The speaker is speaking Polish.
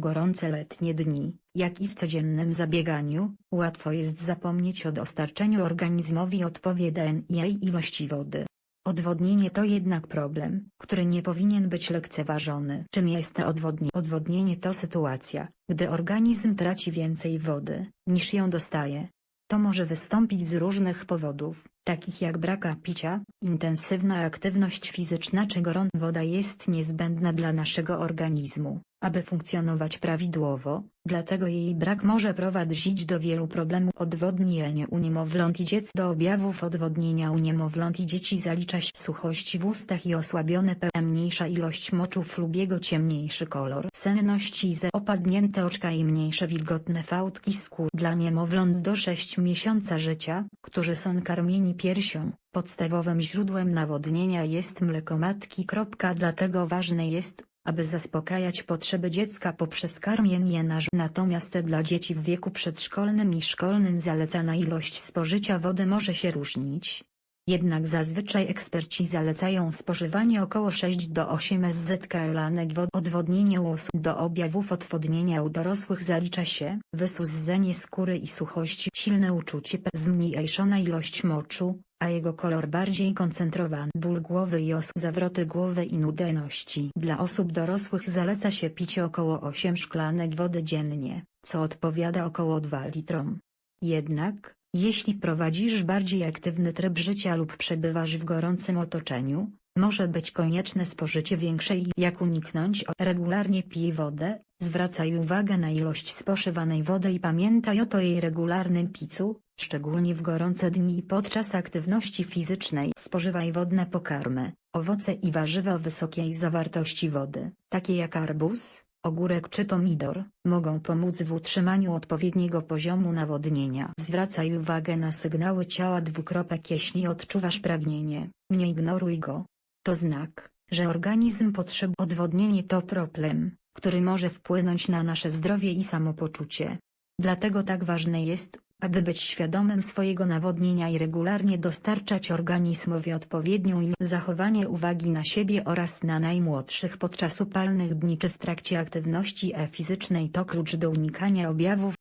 w gorące letnie dni, jak i w codziennym zabieganiu, łatwo jest zapomnieć o dostarczeniu organizmowi odpowiedniej ilości wody. Odwodnienie to jednak problem, który nie powinien być lekceważony. Czym jest odwodnienie? Odwodnienie to sytuacja, gdy organizm traci więcej wody, niż ją dostaje. To może wystąpić z różnych powodów, takich jak braka picia, intensywna aktywność fizyczna czy gorąca woda jest niezbędna dla naszego organizmu, aby funkcjonować prawidłowo, dlatego jej brak może prowadzić do wielu problemów. Odwodnienie u niemowląt i dzieci do objawów odwodnienia u niemowląt i dzieci zalicza się suchość w ustach i osłabione p, mniejsza ilość moczu flubiego ciemniejszy kolor senności i opadnięte oczka i mniejsze wilgotne fałdki skór dla niemowląt do 6 miesiąca życia, którzy są karmieni piersią. Podstawowym źródłem nawodnienia jest mleko matki. Dlatego ważne jest, aby zaspokajać potrzeby dziecka poprzez karmienie na Natomiast dla dzieci w wieku przedszkolnym i szkolnym zalecana ilość spożycia wody może się różnić. Jednak zazwyczaj eksperci zalecają spożywanie około 6 do 8 SZK lanek wody. Odwodnienie osób do objawów odwodnienia u dorosłych zalicza się wysuszenie skóry i suchości, silne uczucie zmniejszona ilość moczu, a jego kolor bardziej koncentrowany, ból głowy i os, zawroty głowy i nudności. Dla osób dorosłych zaleca się picie około 8 szklanek wody dziennie, co odpowiada około 2 litrom. Jednak, jeśli prowadzisz bardziej aktywny tryb życia lub przebywasz w gorącym otoczeniu, może być konieczne spożycie większej jak uniknąć regularnie pij wodę, zwracaj uwagę na ilość spożywanej wody i pamiętaj o to jej regularnym picu, szczególnie w gorące dni i podczas aktywności fizycznej. Spożywaj wodne pokarmy, owoce i warzywa o wysokiej zawartości wody, takie jak arbuz, ogórek czy pomidor, mogą pomóc w utrzymaniu odpowiedniego poziomu nawodnienia. Zwracaj uwagę na sygnały ciała dwukropek jeśli odczuwasz pragnienie, nie ignoruj go. To znak, że organizm potrzebuje odwodnienie to problem, który może wpłynąć na nasze zdrowie i samopoczucie. Dlatego tak ważne jest, aby być świadomym swojego nawodnienia i regularnie dostarczać organizmowi odpowiednią ilość. Zachowanie uwagi na siebie oraz na najmłodszych podczas upalnych dni czy w trakcie aktywności e-fizycznej to klucz do unikania objawów